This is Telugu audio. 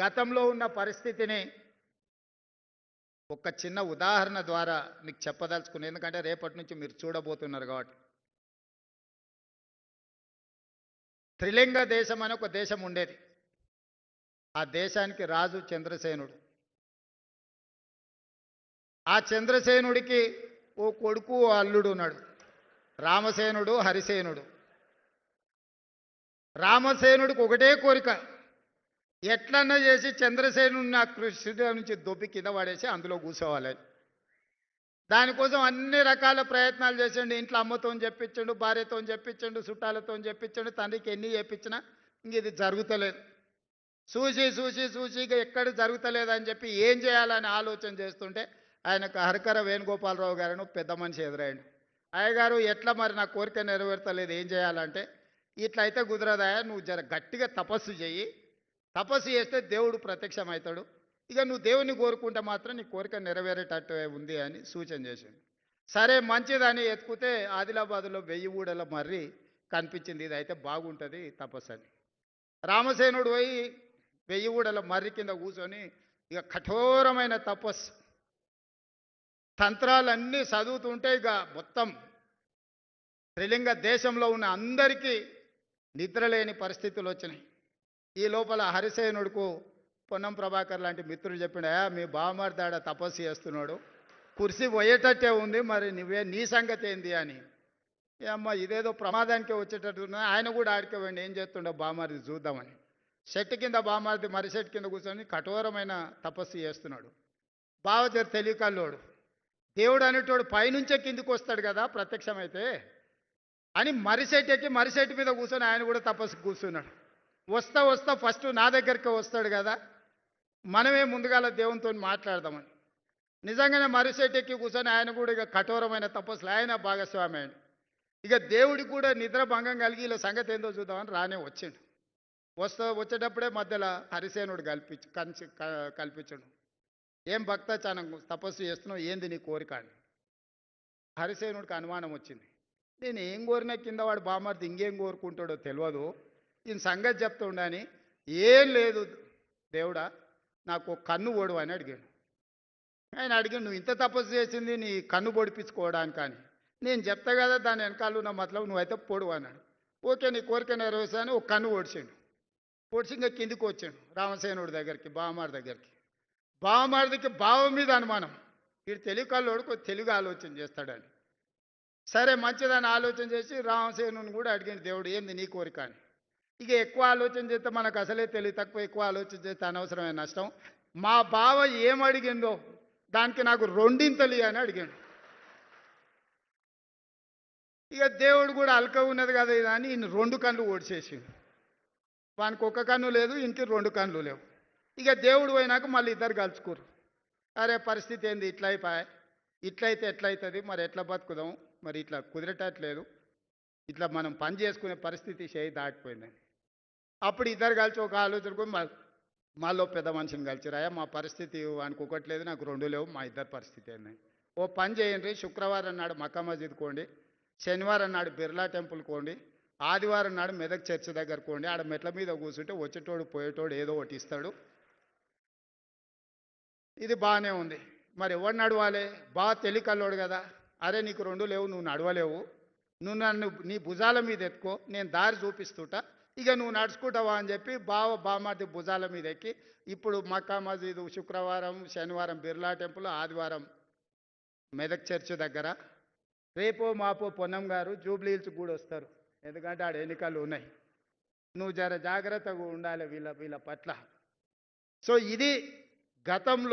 గతంలో ఉన్న పరిస్థితిని ఒక చిన్న ఉదాహరణ ద్వారా మీకు చెప్పదలుచుకుని ఎందుకంటే రేపటి నుంచి మీరు చూడబోతున్నారు కాబట్టి. త్రిలింగ దేశం అనే ఒక దేశం ఉండేది. ఆ దేశానికి రాజు చంద్రసేనుడు. ఆ చంద్రసేనుడికి ఓ కొడుకు ఓ అల్లుడు ఉన్నాడు. రామసేనుడు హరిసేనుడు. రామసేనుడికి ఒకటే కోరిక. ఎట్లన్నా చేసి చంద్రసేను ఆ కృష్ణుడి నుంచి దొబ్బి కింద పడేసి అందులో కూర్చోవాలి దానికోసం అన్ని రకాల ప్రయత్నాలు చేసిండు. ఇంట్లో అమ్మతో చెప్పించండు భార్యతో చెప్పించండు చుట్టాలతో చెప్పించండు తండ్రికి ఎన్ని చెప్పించినా ఇంక ఇది జరుగుతలేదు. చూసి చూసి చూసి ఇక ఎక్కడ జరుగుతలేదని అని చెప్పి ఏం చేయాలని ఆలోచన చేస్తుంటే ఆయనకు హరికర వేణుగోపాలరావు గారు పెద్ద మనిషి ఎదురయ్యండు అయ్యగారు ఎట్లా మరి నా కోరిక నెరవేర్తలేదు ఏం చేయాలంటే ఇట్లయితే కుదరదాయా నువ్వు జర గట్టిగా తపస్సు చెయ్యి తపస్సు చేస్తే దేవుడు ప్రత్యక్షమవుతాడు. ఇక నువ్వు దేవుని కోరుకుంటే మాత్రం నీ కోరిక నెరవేరేటట్టు ఉంది అని సూచన చేసిండు. సరే మంచిదని ఎత్తుకుతే ఆదిలాబాద్లో వెయ్యి ఊడల మర్రి కనిపించింది. ఇది అయితే బాగుంటుంది తపస్సు అని. రామసేనుడు పోయి వెయ్యి ఊడల మర్రి కింద కూర్చొని ఇక కఠోరమైన తపస్సు. తంత్రాలన్నీ చదువుతుంటే ఇక మొత్తం త్రిలింగ దేశంలో ఉన్న అందరికీ నిద్రలేని పరిస్థితులు వచ్చినాయి. ఈ లోపల హరిసేనుడుకు పొన్నం ప్రభాకర్ లాంటి మిత్రుడు చెప్పిండా మీ బావమర్దాడ తపస్సు చేస్తున్నాడు. కుర్సీ పోయేటట్టే ఉంది మరి నువ్వే నీ సంగతి ఏంది అని. ఏ అమ్మ ఇదేదో ప్రమాదానికే వచ్చేటట్టు ఆయన కూడా ఆడికే ఏం చేస్తుండో బామారిది చూద్దామని. చెట్టు కింద బామారిది మరి చెట్టు కింద కూర్చొని కఠోరమైన తపస్సు చేస్తున్నాడు. బావ తెలియకల్లోడు దేవుడు అనేటోడు పైనుంచే కిందికి వస్తాడు కదా ప్రత్యక్షమైతే అని మరిసెట్టు ఎక్కి మరిసెట్టు మీద కూర్చొని ఆయన కూడా తపస్సు కూర్చున్నాడు. వస్తా వస్తా ఫస్ట్ నా దగ్గరికి వస్తాడు కదా. మనమే ముందుగాల దేవునితో మాట్లాడదామని. నిజంగానే మరిసెట్ ఎక్కి కూర్చొని ఆయన కూడా ఇక కఠోరమైన తపస్సులు. ఆయన భాగస్వామి ఆయన. ఇక దేవుడికి కూడా నిద్ర భంగం కలిగి ఇలా సంగతి ఏందో చూద్దామని రానే వచ్చిండు. వస్తా వచ్చేటప్పుడే మధ్యలో హరిసేనుడు కల్పించు కంచి క- కల్పించడు. ఏం భక్త తపస్సు చేస్తున్నావు? ఏంది నీ కోరిక? అని. హరిసేనుడికి అనుమానం వచ్చింది. నేను ఏం కోరినా కింద వాడు బామర్ది ఇంకేం కోరుకుంటాడో తెలియదు ఈయన సంగతి చెప్తుండని ఏం లేదు దేవుడా నాకు ఒక కన్ను ఓడు అని అడిగాడు. ఆయన అడిగాడు నువ్వు ఇంత తపస్సు చేసింది నీ కన్ను పొడిపించుకోవడానికి కానీ నేను చెప్తా కదా దాని వెనకాల ఉన్న మతలం నువ్వైతే పొడు అన్నాడు. ఓకే నీ కోరిక నెరవేర్చాను ఒక కన్ను ఓడిచాడు. ఓడిచి ఇంకా కిందికి వచ్చాడు రామసేనుడి దగ్గరికి బావమారి దగ్గరికి. బావమారిదికి బావ మీద అనుమానం. వీడు తెలుగు కాళ్ళు కొద్ది తెలుగు ఆలోచన చేస్తాడని. సరే మంచిదని ఆలోచన చేసి రామసేనుని కూడా అడిగాడు దేవుడు ఏంది నీ కోరిక అని. ఇక ఎక్కువ ఆలోచన చేస్తే మనకు అసలే తెలివి తక్కువ ఎక్కువ ఆలోచన చేస్తే అనవసరమైన నష్టం. మా బావ ఏం అడిగిందో దానికి నాకు రెండింతలు అని అడిగాడు. ఇక దేవుడు కూడా అల్క ఉన్నది కదా ఇది అని ఈయన రెండు కళ్ళు ఓడిచేసింది వానికి ఒక కన్ను లేదు ఇంటికి రెండు కన్నులు లేవు. ఇక దేవుడు పోయినాక మళ్ళీ ఇద్దరు కలుచుకోరు అరే పరిస్థితి ఏంది? ఇట్లా అయిపోయా ఇట్లయితే ఎట్లయితుంది? మరి ఎట్లా బతుకుదాం? మరి ఇట్లా కుదిరేటట్లేదు. ఇట్లా మనం పని చేసుకునే పరిస్థితి చేయి దాటిపోయిందని అప్పుడు ఇద్దరు కలిసి ఒక ఆలోచనకు మాలో పెద్ద మనిషిని కలిసిరాయా మా పరిస్థితి వానికి ఒకటి లేదు నాకు రెండు లేవు మా ఇద్దరి పరిస్థితి ఏందని ఓ పని చేయండి శుక్రవారం నాడు మక్కా మస్జిద్ కోండి శనివారం నాడు బిర్లా టెంపుల్ కోండి ఆదివారం నాడు మెదక్ చర్చ్ దగ్గర కోండి ఆడ మెట్ల మీద కూర్చుంటే వచ్చేటోడు పోయేటోడు ఏదో ఒకటి ఇస్తాడు. ఇది బాగానే ఉంది. మరి ఎవరు నడవాలి? బాగా తెలికల్లోడు కదా. అరే నీకు రెండు లేవు నువ్వు నడవలేవు. నువ్వు నన్ను నీ భుజాల మీద ఎత్తుకో నేను దారి చూపిస్తుంటా ఇక నువ్వు నడుచుకుంటావా అని చెప్పి బావ బామాది భుజాల మీద ఎక్కి ఇప్పుడు మక్కా మసీదు శుక్రవారం శనివారం బిర్లా టెంపుల్ ఆదివారం మెదక్ చర్చ్ దగ్గర. రేపో మాపో పొన్నం గారు జూబ్లీ హిల్స్ కూడా వస్తారు ఎందుకంటే ఆడ ఎన్నికలు ఉన్నాయి. నువ్వు జర జాగ్రత్తగా ఉండాలి వీళ్ళ వీళ్ళ పట్ల. సో ఇది గతంలో